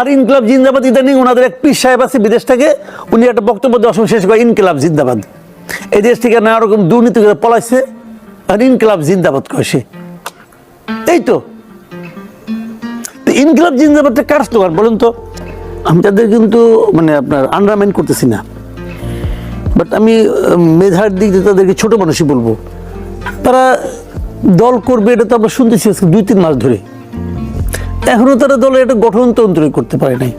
আর ইনকলাব জিন্দাবাদ ইদানিং ওনাদের এক পীর সাহেব আছে বিদেশ থেকে, উনি একটা বক্তব্য দর্শন শেষ করে, ইনকলাব জিন্দাবাদ। এই দেশ থেকে নানা রকম দুর্নীতি করে পলাইছে আর ইনকলাব জিন্দাবাদ সে। এই তো। ইনকলাব জিন্দাবাদটা কার স্লোগান বলুন তো? আমি তাদের কিন্তু মানে আপনার আন্ডারমাইন করতেছি না। বাট আমি মেধার দিক দিয়ে তাদেরকে ছোট মানুষই বলব। তারা দল করবে, এটা তো আমরা শুনতেছি দুই তিন মাস ধরে। এখনও তারা দলে একটা গঠনতন্ত্র করতে পারে নাই।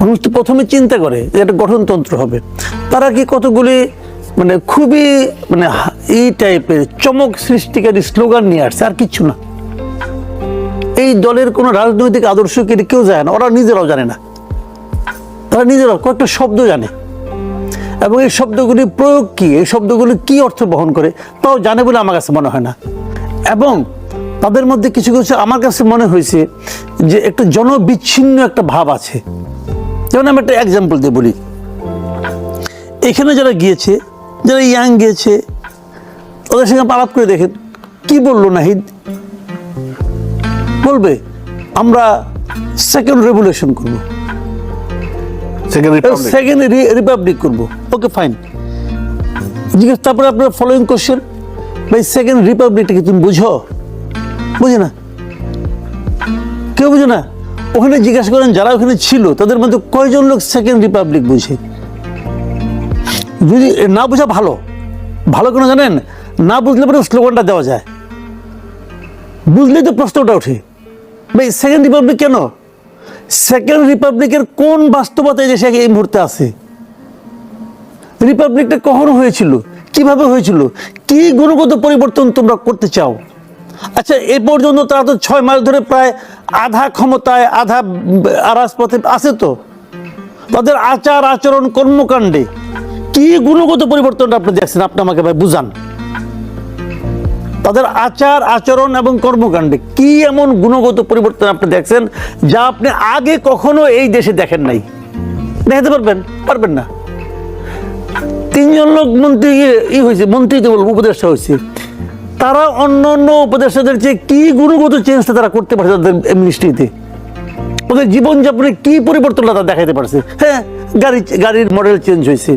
মানুষ তো প্রথমে চিন্তা করে যে একটা গঠনতন্ত্র হবে। তারা কি কতগুলি মানে খুবই মানে এই টাইপের চমক সৃষ্টিকারী স্লোগান নিয়ে আসছে? আর কিচ্ছু না। এই দলের কোনো রাজনৈতিক আদর্শ কি কেউ জানে না? ওরা নিজেরাও জানে না। তারা নিজেরাও কয়েকটা শব্দ জানে। এবং এই শব্দগুলি প্রয়োগ কি? এই শব্দগুলি কি অর্থ বহন করে? তাও জানে বলে আমার কাছে মনে হয় না। এবং তাদের মধ্যে কিছু কিছু আমার কাছে মনে হয়েছে যে একটা জনবিচ্ছিন্ন একটা ভাব আছে। যেমন আমি একটা এক্সাম্পল দিয়ে বলি। এখানে যারা গিয়েছে যারা ইয়াং গিয়েছে ওদের সঙ্গে আলাপ করে দেখেন কি বলল নাহিদ? বলবে আমরা সেকেন্ড রেভুলেশন করব। সেকেন্ড রিপাবলিক করব। ওকে ফাইন জিজ্ঞেস তারপরে আপনার ফলোয়িং কোশ্চেন ভাই সেকেন্ড রিপাবলিকটা কি তুমি বুঝো? বুঝি না। কেউ বুঝে না। ওখানে জিজ্ঞাসা করেন যারা ওখানে ছিল, তাদের মধ্যে কয়জন লোক সেকেন্ড রিপাবলিক বুঝে? যদি না বোঝা ভালো ভালো কেন জানেন? না বুঝলে পরে স্লোগানটা দেওয়া যায়। বুঝলেই তো প্রশ্নটা ওঠে। ভাই সেকেন্ড রিপাবলিক কেন? সেকেন্ড রিপাবলিকের কোন বাস্তবতা এই দেশে এই মুহূর্তে আছে? রিপাবলিকটা কখন হয়েছিল? কীভাবে হয়েছিল? কি গুণগত পরিবর্তন তোমরা করতে চাও? আচ্ছা এ পর্যন্ত তারা তো ছয় মাস ধরে প্রায় আধা ক্ষমতায়, আধা আরাস পথে আছে তো। তাদের আচার আচরণ, কর্মকাণ্ডে কি গুণগত পরিবর্তনটা আপনি দেখছেন? আপনি আমাকে ভাই বুঝান। তাদের আচার, আচরণ এবং কর্মকাণ্ডে কি এমন গুণগত পরিবর্তন আপনি দেখছেন যা আপনি আগে কখনো এই দেশে দেখেন নাই? দেখাতে পারবেন? পারবেন না। তিনজন লোক মন্ত্রী ই হয়েছে মন্ত্রী তো বলব উপদেষ্টা হয়েছে তারা অন্য অন্য উপদেষ্টাদের চেয়ে কি গুণগত চেঞ্জটা তারা করতে পারছে তাদের মিনিস্ট্রিতে ওদের জীবনযাপনে কি পরিবর্তনটা তারা দেখাতে পারছে? হ্যাঁ গাড়ি, গাড়ির মডেল চেঞ্জ হয়েছে।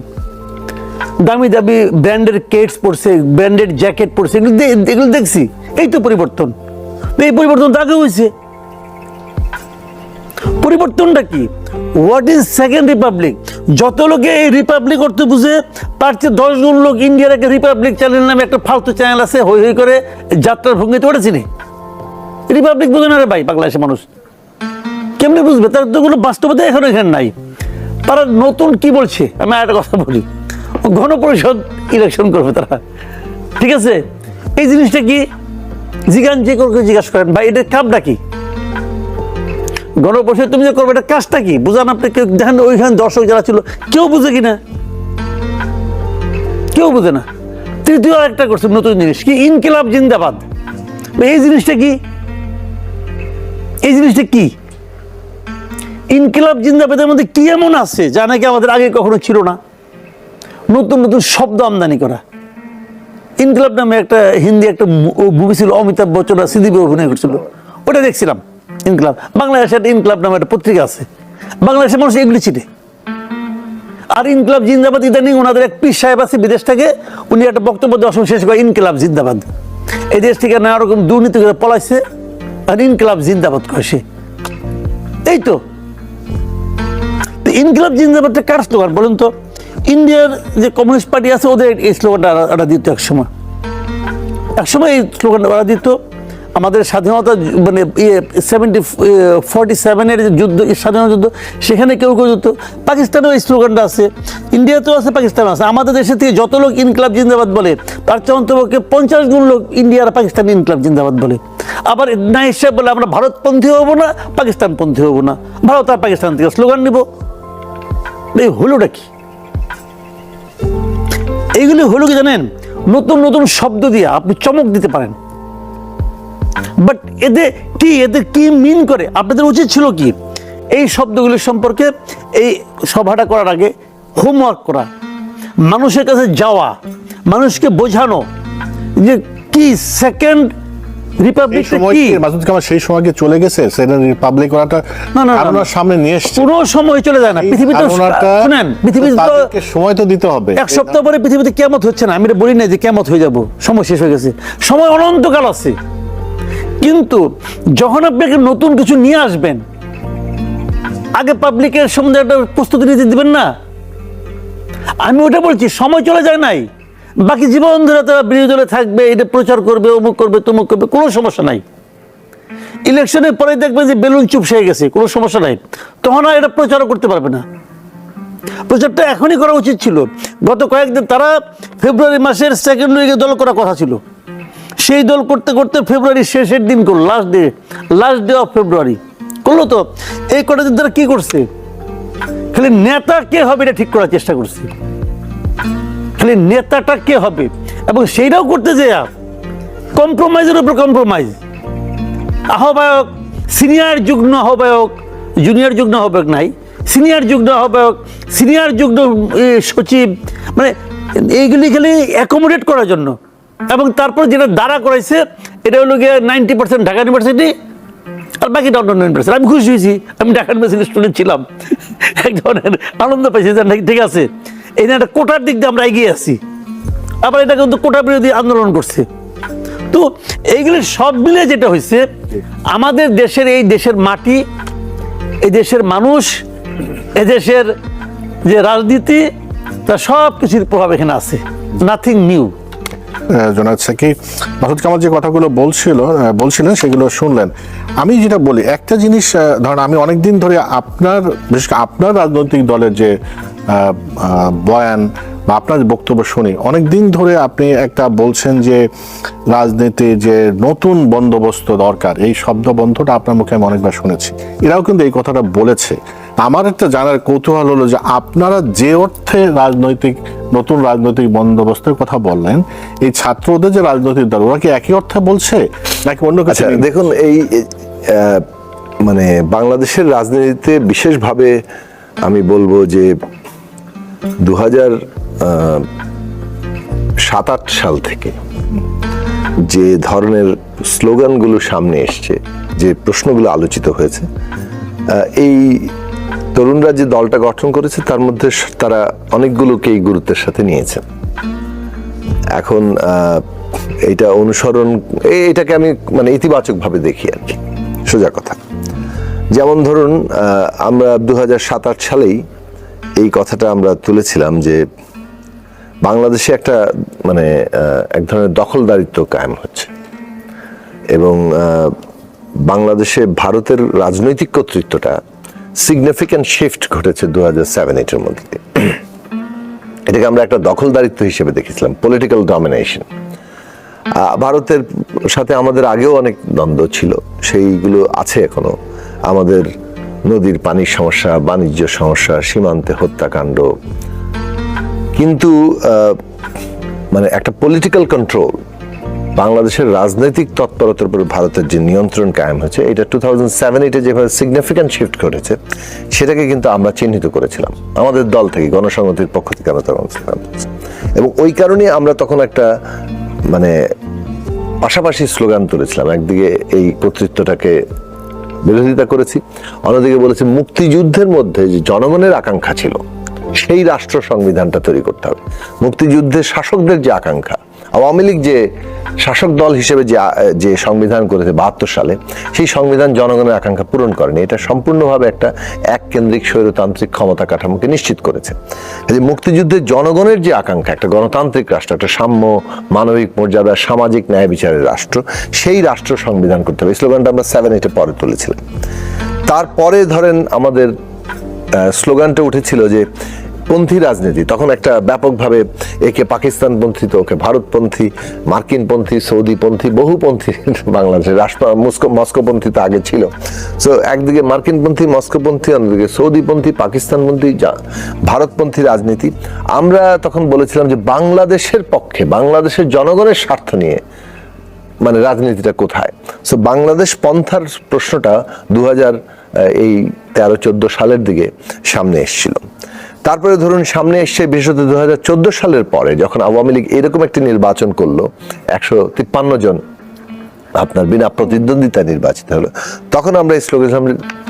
দামি দামি ব্র্যান্ডের কেটস পরছে ব্র্যান্ডেড জ্যাকেট পরছে এগুলো দেখছি। এই তো পরিবর্তন। এই পরিবর্তন তো আগে হয়েছে। পরিবর্তনটা কি? হোয়াট ইজ সেকেন্ড রিপাবলিক যত লোকে এই রিপাবলিক করতে বুঝে চেয়ে দশজন লোক ইন্ডিয়ার একটা রিপাবলিক চ্যানেল নামে একটা ফালতু চ্যানেল আছে, হই হই করে যাত্রার ভঙ্গিতে ওঠেছি রিপাবলিক বুঝে না রে ভাই বাংলাদেশের মানুষ। কেমনি বুঝবে? তার তো কোনো বাস্তবতা এখন এখানে নাই। তারা নতুন কি বলছে? আমি আর একটা কথা বলি। গণপরিষদ ইলেকশন করবে তারা। ঠিক আছে? এই জিনিসটা কি? জিজ্ঞান যে কাউকে জিজ্ঞাসা করেন, ভাই এটার কামটা কি? গণপরিষদ তুমি যে করবে, এটা কাজটা কি? বুঝান আপনি, কেউ দেখেন ওইখানে দর্শক যারা ছিল, কেউ বুঝে কিনা? কেউ বুঝে না। তৃতীয় একটা করছে নতুন জিনিস, কি? ইনকিলাব জিন্দাবাদ। এই জিনিসটা কি? এই জিনিসটা কি? ইনকিলাব জিন্দাবাদের মধ্যে কি এমন আছে, যা নাকি আমাদের আগে কখনো ছিল না? নতুন নতুন শব্দ আমদানি করা। ইনকিলাব নামে একটা হিন্দি একটা মুভি ছিল, অমিতাভ বচ্চন সিদ্দিপে অভিনয় করছিল। ওটা দেখছিলাম। ইনকিলাব বাংলাদেশে একটা ইনকিলাব নামে একটা পত্রিকা আছে বাংলাদেশের মানুষ এগুলি চিনে আর ইনকলাব জিন্দাবাদ ইদানিং ওনাদের এক পীর সাহেব আছে বিদেশ থেকে উনি একটা বক্তব্য দর্শন শেষ করে ইনকিলাব জিন্দাবাদ এই দেশ থেকে নানা রকম দুর্নীতি করে পলাইছে আর ইনকিলাব জিন্দাবাদ করে সে এই তো ইনকিলাব জিন্দাবাদটা কার স্লোগান বলুন তো ইন্ডিয়ার যে কমিউনিস্ট পার্টি আছে ওদের এই স্লোগানটা দিত এক সময় এক সময় এই স্লোগানটা ওরা দিত আমাদের স্বাধীনতা মানে ইয়ে সেভেন্টি ফর্টি সেভেনের যে যুদ্ধ স্বাধীনতা যুদ্ধ, সেখানে কেউ কেউ যুদ্ধ, পাকিস্তানেও এই স্লোগানটা আছে, ইন্ডিয়াতেও আছে, পাকিস্তানেও আছে। আমাদের দেশে থেকে যত লোক ইনকলাব জিন্দাবাদ বলে, তার চেয়ে অন্তপক্ষে পঞ্চাশ গুণ লোক ইন্ডিয়া আর পাকিস্তান ইনকলাব জিন্দাবাদ বলে। আবার না হিসেবে বলে আমরা ভারতপন্থী হব না, পাকিস্তানপন্থী হব না। ভারত আর পাকিস্তান থেকে স্লোগান নিব। এই হলোটা কি? এইগুলি হলো কি জানেন? নতুন নতুন শব্দ দিয়ে আপনি চমক দিতে পারেন। বাট এদের কি এদের কি মিন করে? আপনাদের উচিত ছিল কি? এই শব্দগুলি সম্পর্কে এই সভাটা করার আগে হোমওয়ার্ক করা মানুষের কাছে যাওয়া মানুষকে বোঝানো যে কি সেকেন্ড এই কি? কি? মাসুদ কামাল সেই সময় চলে গেছে? সেটা রিপাবলিক করাটা না, না, না, আপনার সামনে নিয়ে এসছে। কোনো সময় চলে যায় না। এই পৃথিবীতে শুনেন পৃথিবীতে তো সময় তো দিতে হবে। এক সপ্তাহ পরে পৃথিবীতে হচ্ছে না। আমি বলি না যে কেমত হয়ে যাব। সময় শেষ হয়ে গেছে। সময় অনন্তকাল আছে। কিন্তু যখন আপনি একটা নতুন কিছু নিয়ে আসবেন, আগে পাবলিকের সম্বন্ধে একটা প্রস্তুতি নিতে দিবেন না? আমি ওটা বলছি, সময় চলে যায় নাই। বাকি জীবন ধরে তারা বিরোধী দলে থাকবে, এটা প্রচার করবে, অমুক করবে, তমুক করবে, কোনো সমস্যা নাই। ইলেকশনের পরে দেখবে যে বেলুন চুপ হয়ে গেছে, কোনো সমস্যা নাই। তখন আর এটা প্রচারও করতে পারবে না। প্রচারটা এখনই করা উচিত ছিল। গত কয়েকদিন তারা ফেব্রুয়ারি মাসের সেকেন্ড উইকে দল করার কথা ছিল। সেই দল করতে করতে ফেব্রুয়ারি শেষের দিন করল last day last day of February করল তো? এই কটা দিন তারা কি করছে? খালি নেতা কে হবে এটা ঠিক করার চেষ্টা করছে। খালি নেতাটা কে হবে? এবং সেইটাও করতে যে কম্প্রোমাইজের উপর কম্প্রোমাইজ আহ্বায়ক সিনিয়র যুগ্ম আহ্বায়ক জুনিয়র যুগ্ম আহ্বায়ক নাই সিনিয়র যুগ্ম আহ্বায়ক সিনিয়র যুগ্ম সচিব মানে এইগুলি খালি অ্যাকোমোডেট করার জন্য। এবং তারপর যেটা দাঁড়া করাইছে, এটা হলো গিয়ে নাইনটি পার্সেন্ট ঢাকা ইউনিভার্সিটি আর বাকিটা অন্য নাইন পার্সেন্ট আমি খুশি হয়েছি, আমি ঢাকা ইউনিভার্সিটি স্টুডেন্ট ছিলাম। এক ধরনের আনন্দ পাইছি যে ঠিক আছে, এই একটা কোটার দিক দিয়ে আমরা এগিয়ে আছি। আবার এটা কিন্তু কোটা বিরোধী আন্দোলন করছে। তো এইগুলি সব মিলে যেটা হয়েছে, আমাদের দেশের এই দেশের মাটি, এই দেশের মানুষ এদেশের যে রাজনীতি তা সব কিছুর প্রভাব এখানে আছে। নাথিং নিউ জনাব সাকি মাসুদ কামাল যে কথাগুলো বলছিল বলছিলেন, সেগুলো শুনলেন। আমি যেটা বলি, একটা জিনিস ধরেন আমি অনেক দিন ধরে আপনার, বিশেষ করে আপনার রাজনৈতিক দলের যে বয়ান বা আপনার বক্তব্য শুনি অনেক দিন ধরে আপনি একটা বলছেন যে রাজনীতি যে নতুন বন্দোবস্ত দরকার, এই শব্দ বন্ধটা আপনার মুখে আমি অনেকবার শুনেছি। এরাও কিন্তু এই কথাটা বলেছে। আমার একটা জানার কৌতূহল হলো যে আপনারা যে অর্থে রাজনৈতিক নতুন রাজনৈতিক বন্দোবস্তের কথা বললেন এই ছাত্রদের যে রাজনৈতিক দল ওরা কি একই অর্থে বলছে? নাকি অন্য কিছু আচ্ছা দেখুন এই মানে বাংলাদেশের রাজনীতিতে বিশেষভাবে আমি বলব যে দু হাজার সাত আট সাল থেকে যে ধরনের স্লোগানগুলো সামনে এসছে যে প্রশ্নগুলো আলোচিত হয়েছে এই তরুণরা যে দলটা গঠন করেছে, তার মধ্যে তারা অনেকগুলোকেই গুরুত্বের সাথে নিয়েছেন এখন এটা অনুসরণ এটাকে আমি মানে ইতিবাচকভাবে দেখি আর কি। সোজা কথা। যেমন ধরুন আমরা দু সাত আট সালেই এই কথাটা আমরা তুলেছিলাম যে বাংলাদেশে একটা মানে এক ধরনের দখলদারিত্ব কায়েম হচ্ছে। এবং বাংলাদেশে ভারতের রাজনৈতিক কর্তৃত্বটা সিগনিফিক্যান্ট শিফট ঘটেছে দু হাজার সেভেন এইটের মধ্যে এটাকে আমরা একটা দখলদারিত্ব হিসেবে দেখেছিলাম পলিটিক্যাল ডমিনেশন ভারতের সাথে আমাদের আগেও অনেক দ্বন্দ্ব ছিল, সেইগুলো আছে এখনও। আমাদের নদীর পানির সমস্যা, বাণিজ্য সমস্যা, সীমান্তে হত্যাকাণ্ড। কিন্তু মানে একটা পলিটিক্যাল কন্ট্রোল বাংলাদেশের রাজনৈতিক তৎপরতার উপর ভারতের যে নিয়ন্ত্রণ কায়েম হয়েছে, এটা টু থাউজেন্ড সেভেন এইটে যেভাবে সিগনিফিক্যান্ট শিফট করেছে, সেটাকে কিন্তু আমরা চিহ্নিত করেছিলাম। আমাদের দল থেকে গণসংহতির পক্ষ থেকে আমরা তখন এবং ওই কারণে আমরা তখন একটা মানে পাশাপাশি স্লোগান তুলেছিলাম। একদিকে এই কর্তৃত্বটাকে বিরোধিতা করেছি, অন্যদিকে বলেছি মুক্তিযুদ্ধের মধ্যে যে জনগণের আকাঙ্ক্ষা ছিল সেই রাষ্ট্র সংবিধানটা তৈরি করতে হবে। মুক্তিযুদ্ধের শাসকদের যে আকাঙ্ক্ষা, আওয়ামী লীগ যে শাসক দল হিসেবে যে যে সংবিধান করেছে বাহাত্তর সালে, সেই সংবিধান জনগণের আকাঙ্ক্ষা পূরণ করেনি। এটা সম্পূর্ণভাবে একটা এক কেন্দ্রিক স্বৈরতান্ত্রিক ক্ষমতা কাঠামোকে নিশ্চিত করেছে। যে মুক্তিযুদ্ধের জনগণের যে আকাঙ্ক্ষা, একটা গণতান্ত্রিক রাষ্ট্র, একটা সাম্য, মানবিক মর্যাদা সামাজিক ন্যায় বিচারের রাষ্ট্র, সেই রাষ্ট্র সংবিধান করতে হবে। স্লোগানটা আমরা সেভেন এইটে পরে তুলেছিলাম। তারপরে ধরেন আমাদের স্লোগানটা উঠেছিল যে পন্থী রাজনীতি, তখন একটা ব্যাপকভাবে একে পাকিস্তানপন্থী তো ওকে ভারতপন্থী, মার্কিনপন্থী, সৌদিপন্থী, বহুপন্থী বাংলাদেশের রাষ্ট্র, মস্কো, মস্কোপন্থী তো আগে ছিল। সো একদিকে মার্কিনপন্থী, মস্কোপন্থী, অন্যদিকে সৌদিপন্থী, পাকিস্তানপন্থী ভারতপন্থী রাজনীতি। আমরা তখন বলেছিলাম যে বাংলাদেশের পক্ষে, বাংলাদেশের জনগণের স্বার্থ নিয়ে মানে রাজনীতিটা কোথায়? সো বাংলাদেশ পন্থার প্রশ্নটা দু হাজার এই তেরো চোদ্দ সালের দিকে সামনে এসেছিল। তারপরে ধরুন সামনে এসছে বিশেষত দু হাজার চোদ্দ সালের পরে যখন আওয়ামী লীগ এরকম একটি নির্বাচন করল, একশো তিপ্পান্ন জন আপনার বিনা প্রতিদ্বন্দ্বিতা নির্বাচিত হলো, তখন আমরা এই স্লোগান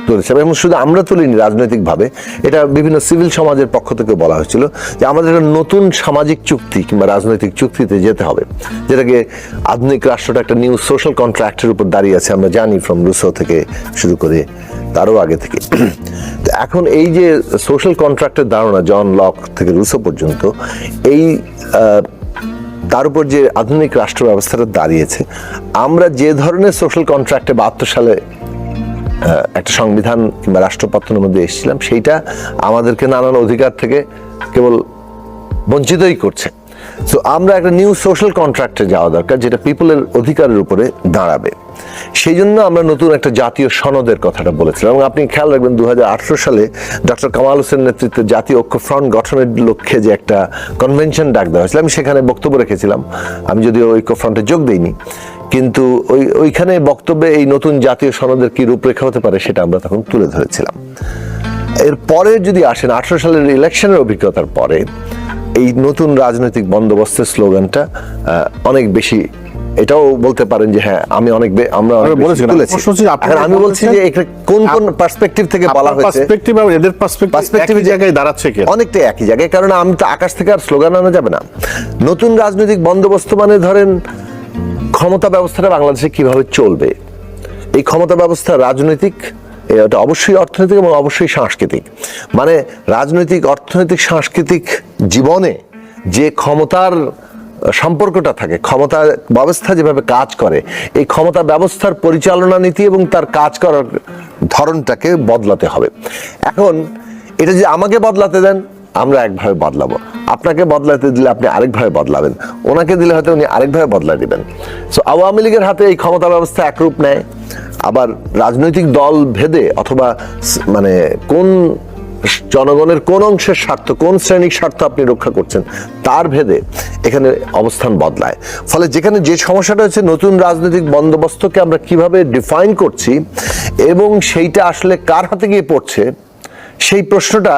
তুলেছিলাম এবং শুধু আমরা তুলিনি, রাজনৈতিকভাবে। এটা বিভিন্ন সিভিল সমাজের পক্ষ থেকে বলা হয়েছিল যে আমাদের একটা নতুন সামাজিক চুক্তি কিংবা রাজনৈতিক চুক্তিতে যেতে হবে, যেটাকে আধুনিক রাষ্ট্রটা একটা নিউ সোশ্যাল কন্ট্রাক্টের উপর দাঁড়িয়ে আছে, আমরা জানি ফ্রম রুসো থেকে শুরু করে তারও আগে থেকে। তো এখন এই যে সোশ্যাল কন্ট্রাক্টের ধারণা জন লক থেকে রুসো পর্যন্ত, এই তার উপর যে আধুনিক রাষ্ট্র ব্যবস্থাটা দাঁড়িয়েছে, আমরা যে ধরনের সোশ্যাল কন্ট্রাক্টে বাহাত্তর সালে একটা সংবিধান কিংবা রাষ্ট্রপত্রের মধ্যে এসেছিলাম, সেইটা আমাদেরকে নানান অধিকার থেকে কেবল বঞ্চিতই করছে। সো আমরা একটা নিউ সোশ্যাল কন্ট্রাক্টে যাওয়া দরকার, যেটা পিপলের অধিকারের উপরে দাঁড়াবে। সেই জন্য আমরা নতুন একটা জাতীয় সনদের কথাটা বলেছিলাম। এবং আপনি খেয়াল রাখবেন দু সালে ডক্টর কামাল হোসেন নেতৃত্বে জাতীয় ঐক্য ফ্রন্ট গঠনের লক্ষ্যে যে একটা কনভেনশন ডাক দেওয়া হয়েছিল, আমি সেখানে বক্তব্য রেখেছিলাম। আমি যদিও ঐক্য ফ্রন্টে যোগ দিইনি, কিন্তু ওই, ওইখানে বক্তব্যে এই নতুন জাতীয় সনদের কি রূপরেখা হতে পারে সেটা আমরা তখন তুলে ধরেছিলাম। এর পরে যদি আসেন, আঠারো সালের ইলেকশনের অভিজ্ঞতার পরে এই নতুন রাজনৈতিক বন্দোবস্তের স্লোগানটা অনেক বেশি এটাও বলতে পারেন যে হ্যাঁ আমি অনেক আমরা অনেক এখন আমি বলছি যে এটা কোন কোন পার্সপেক্টিভ থেকে বলা হয়েছে? পার্সপেক্টিভ আর এদের পার্সপেক্টিভ জায়গায় দাঁড়াচ্ছে কি অনেকটাই একই জায়গায় কারণ আমি তো আকাশ থেকে আর স্লোগান আনা যাবে না। নতুন রাজনৈতিক বন্দোবস্ত মানে ধরেন ক্ষমতা ব্যবস্থাটা বাংলাদেশে কীভাবে চলবে? এই ক্ষমতা ব্যবস্থা রাজনৈতিক এটা অবশ্যই অর্থনৈতিক এবং অবশ্যই সাংস্কৃতিক। মানে রাজনৈতিক অর্থনৈতিক সাংস্কৃতিক জীবনে যে ক্ষমতার সম্পর্কটা থাকে, ক্ষমতা ব্যবস্থা যেভাবে কাজ করে, এই ক্ষমতা ব্যবস্থার পরিচালনা নীতি এবং তার কাজ করার ধরনটাকে বদলাতে হবে। এখন, এটা যে আমাকে বদলাতে দেন, আমরা একভাবে বদলাবো। আপনাকে বদলাতে দিলে আপনি আরেকভাবে বদলাবেন। ওনাকে দিলে হয়তো উনি আরেকভাবে বদলা দিবেন। সো আওয়ামী লীগের হাতে এই ক্ষমতা ব্যবস্থা একরূপ নেয়। আবার রাজনৈতিক দল ভেদে অথবা মানে কোন জনগণের কোন অংশের স্বার্থ, কোন শ্রেণির স্বার্থ আপনি রক্ষা করছেন, তার ভেদে এখানে অবস্থান বদলায়। ফলে যেখানে যে সমস্যাটা হচ্ছে, নতুন রাজনৈতিক বন্দোবস্তকে আমরা কীভাবে ডিফাইন করছি এবং সেইটা আসলে কার হাতে গিয়ে পড়ছে, সেই প্রশ্নটা